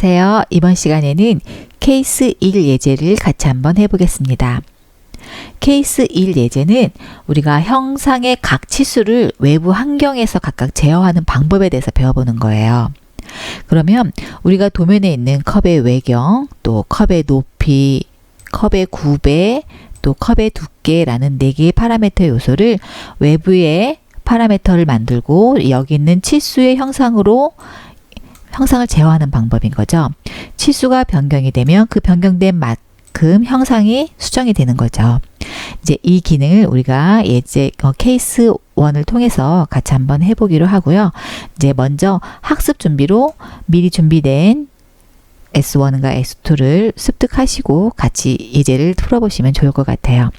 안녕하세요. 이번 시간에는 케이스 1 예제를 같이 한번 해보겠습니다. 케이스 1 예제는 우리가 형상의 각 치수를 외부 환경에서 각각 제어하는 방법에 대해서 배워보는 거예요. 그러면 우리가 도면에 있는 컵의 외경, 또 컵의 높이, 컵의 굽배, 또 컵의 두께라는 네 개의 파라미터 요소를 외부의 파라미터를 만들고 여기 있는 치수의 형상으로 형상을 제어하는 방법인 거죠. 치수가 변경이 되면 그 변경된 만큼 형상이 수정이 되는 거죠. 이제 이 기능을 우리가 예제 어, 케이스 1을 통해서 같이 한번 해보기로 하고요. 이제 먼저 학습 준비로 미리 준비된 S1과 S2를 습득하시고 같이 예제를 풀어보시면 좋을 것 같아요.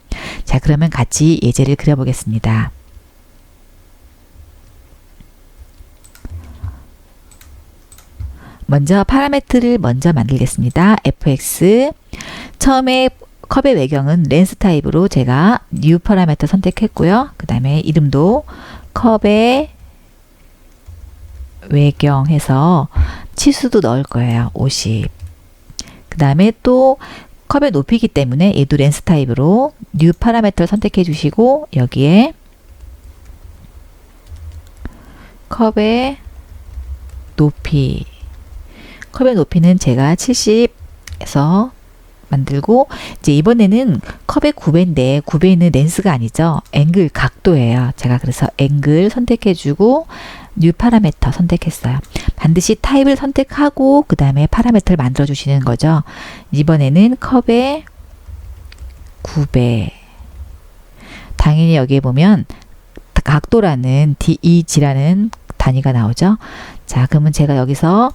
자, 그러면 같이 예제를 그려보겠습니다. 먼저 파라메트를 먼저 만들겠습니다. fx 처음에 컵의 외경은 렌스 타입으로 제가 new 파라메터 선택했고요. 그 다음에 이름도 컵의 외경 해서 치수도 넣을 거예요. 50. 그 다음에 또 컵의 높이기 때문에 얘도 렌스 타입으로 new 파라메터를 선택해 주시고 여기에 컵의 높이 컵의 높이는 제가 70에서 만들고 이제 이번에는 컵의 9배인데 9배는 렌스가 아니죠. 앵글 각도예요. 제가 그래서 앵글 선택해 주고 뉴 파라메터 선택했어요. 반드시 타입을 선택하고 그 다음에 파라메터를 만들어 주시는 거죠. 이번에는 컵의 9배 당연히 여기에 보면 각도라는 DEG라는 단위가 나오죠. 자, 그러면 제가 여기서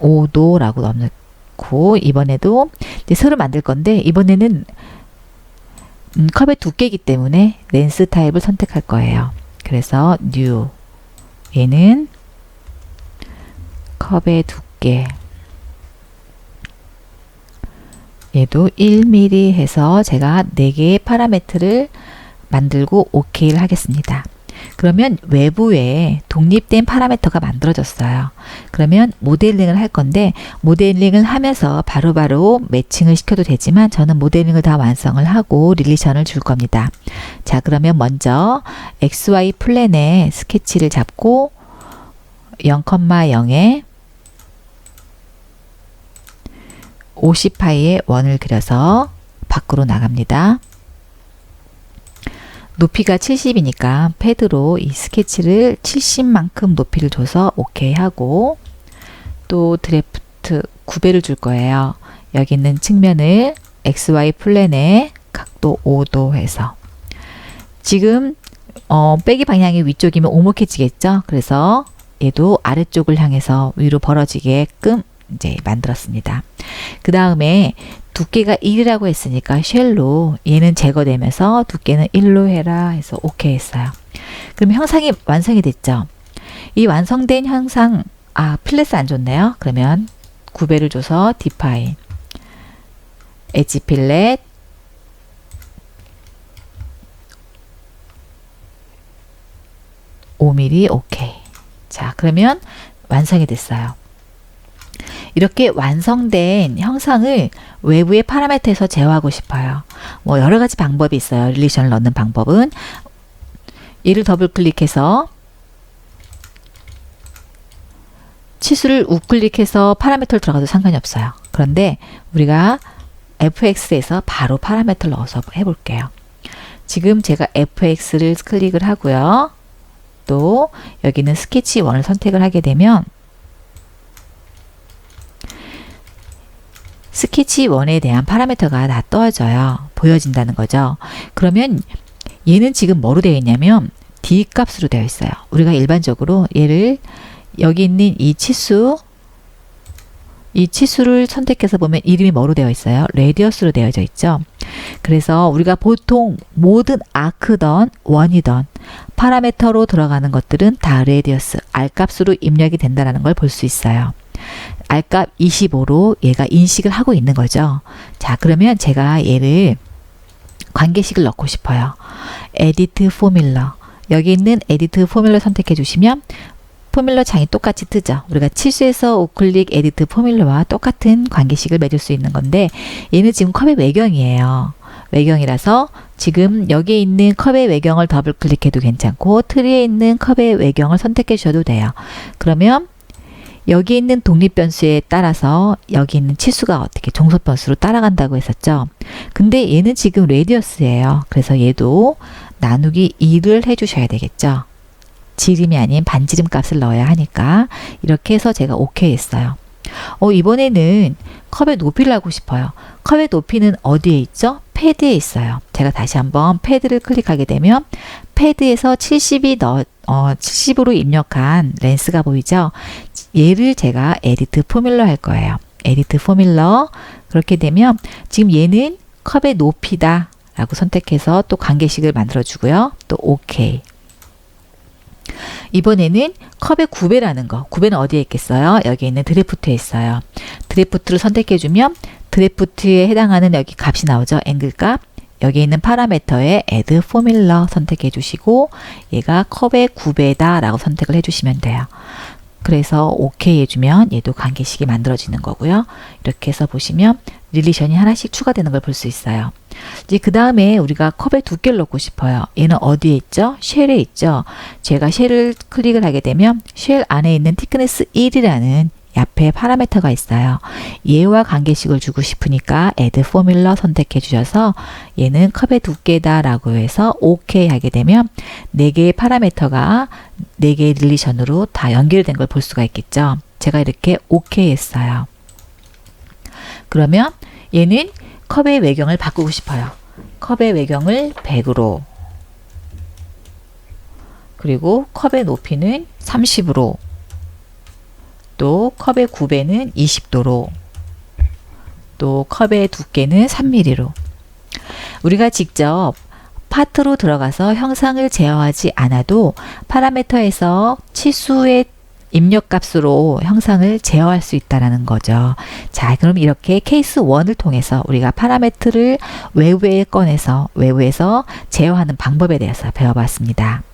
5도라고 넣고 이번에도 이제 새로 만들 건데 이번에는 음, 컵의 두께이기 때문에 렌스 타입을 선택할 거예요. 그래서 new 얘는 컵의 두께 얘도 1mm 해서 제가 4개의 파라메트를 만들고 OK를 하겠습니다. 그러면 외부에 독립된 파라미터가 만들어졌어요. 그러면 모델링을 할 건데 모델링을 하면서 바로바로 바로 매칭을 시켜도 되지만 저는 모델링을 다 완성을 하고 릴리션을 줄 겁니다. 자 그러면 먼저 XY 플랜에 스케치를 잡고 0,0에 50파이의 원을 그려서 밖으로 나갑니다. 높이가 70이니까 패드로 이 스케치를 70만큼 높이를 줘서 오케이 하고 또 드래프트 9배를 줄 거예요. 여기 있는 측면을 XY 플랜에 각도 5도 해서 지금 어, 빼기 방향이 위쪽이면 오목해지겠죠? 그래서 얘도 아래쪽을 향해서 위로 벌어지게끔 이제 만들었습니다. 그 다음에 두께가 1이라고 했으니까 쉘로 얘는 제거되면서 두께는 1로 해라 해서 오케이 했어요. 그럼 형상이 완성이 됐죠. 이 완성된 형상 아 플랫스 안 좋네요. 그러면 9배를 줘서 디파인 엣지 필렛 5mm 오케이. 자 그러면 완성이 됐어요. 이렇게 완성된 형상을 외부의 파라미터에서 제어하고 싶어요. 뭐 여러 가지 방법이 있어요. 릴리션을 넣는 방법은 얘를 더블 클릭해서 치수를 우클릭해서 파라미터를 들어가도 상관이 없어요. 그런데 우리가 fx에서 바로 파라미터를 넣어서 해볼게요. 지금 제가 fx를 클릭을 하고요. 또 여기는 스케치 1을 선택을 하게 되면 스케치 1에 대한 파라미터가 다 떠져요. 보여진다는 거죠. 그러면 얘는 지금 뭐로 되어 있냐면 D 값으로 되어 있어요. 우리가 일반적으로 얘를 여기 있는 이 치수 이 치수를 선택해서 보면 이름이 뭐로 되어 있어요? 레디어스로 되어져 있죠. 그래서 우리가 보통 모든 아크던 원이던 파라미터로 들어가는 것들은 다 레디어스, R값으로 입력이 된다는 걸 볼 수 있어요. R값 25로 얘가 인식을 하고 있는 거죠. 자, 그러면 제가 얘를 관계식을 넣고 싶어요. 에디트 포뮬러. 여기 있는 에디트 포뮬러 선택해 주시면 포뮬러 창이 똑같이 뜨죠. 우리가 치수에서 우클릭 에디트 포뮬러와 똑같은 관계식을 맺을 수 있는 건데 얘는 지금 컵의 외경이에요. 외경이라서 지금 여기에 있는 컵의 외경을 더블 클릭해도 괜찮고 트리에 있는 컵의 외경을 선택해 주셔도 돼요. 그러면 여기 있는 독립 변수에 따라서 여기 있는 치수가 어떻게 종속 변수로 따라간다고 했었죠. 근데 얘는 지금 레디어스예요. 그래서 얘도 나누기 2를 해주셔야 되겠죠. 지름이 아닌 반지름 값을 넣어야 하니까 이렇게 해서 제가 오케이 했어요. 어, 이번에는 컵의 높이를 하고 싶어요. 컵의 높이는 어디에 있죠? 패드에 있어요. 제가 다시 한번 패드를 클릭하게 되면 패드에서 70이 넣, 어, 70으로 입력한 렌스가 보이죠? 얘를 제가 에디트 포뮬러 할 거예요. 에디트 포뮬러 그렇게 되면 지금 얘는 컵의 높이다 라고 선택해서 또 관계식을 만들어 주고요. 또 오케이. 이번에는 컵의 9배라는 거. 9배는 어디에 있겠어요? 여기 있는 드래프트에 있어요. 드래프트를 선택해 주면 드래프트에 해당하는 여기 값이 나오죠. 앵글 값. 여기 있는 파라메터에 add formula 선택해 주시고 얘가 컵의 9배다 라고 선택을 해 주시면 돼요. 그래서 오케이 해주면 얘도 관계식이 만들어지는 거고요. 이렇게 해서 보시면 릴리션이 하나씩 추가되는 걸 볼 수 있어요. 이제 그 다음에 우리가 컵에 두께를 넣고 싶어요. 얘는 어디에 있죠? 쉘에 있죠. 제가 쉘을 클릭을 하게 되면 쉘 안에 있는 thickness 1이라는 옆에 파라미터가 있어요. 얘와 관계식을 주고 싶으니까 add formula 선택해 주셔서 얘는 컵의 두께다 라고 해서 OK 하게 되면 4개의 파라미터가 4개의 릴리션으로 다 연결된 걸 볼 수가 있겠죠. 제가 이렇게 OK 했어요. 그러면 얘는 컵의 외경을 바꾸고 싶어요. 컵의 외경을 100으로 그리고 컵의 높이는 30으로 또 컵의 9배는 20도로 또 컵의 두께는 3mm로 우리가 직접 파트로 들어가서 형상을 제어하지 않아도 파라미터에서 치수의 입력값으로 형상을 제어할 수 있다라는 거죠. 자, 그럼 이렇게 케이스 1을 통해서 우리가 파라미터를 외부에 꺼내서 외부에서 제어하는 방법에 대해서 배워봤습니다.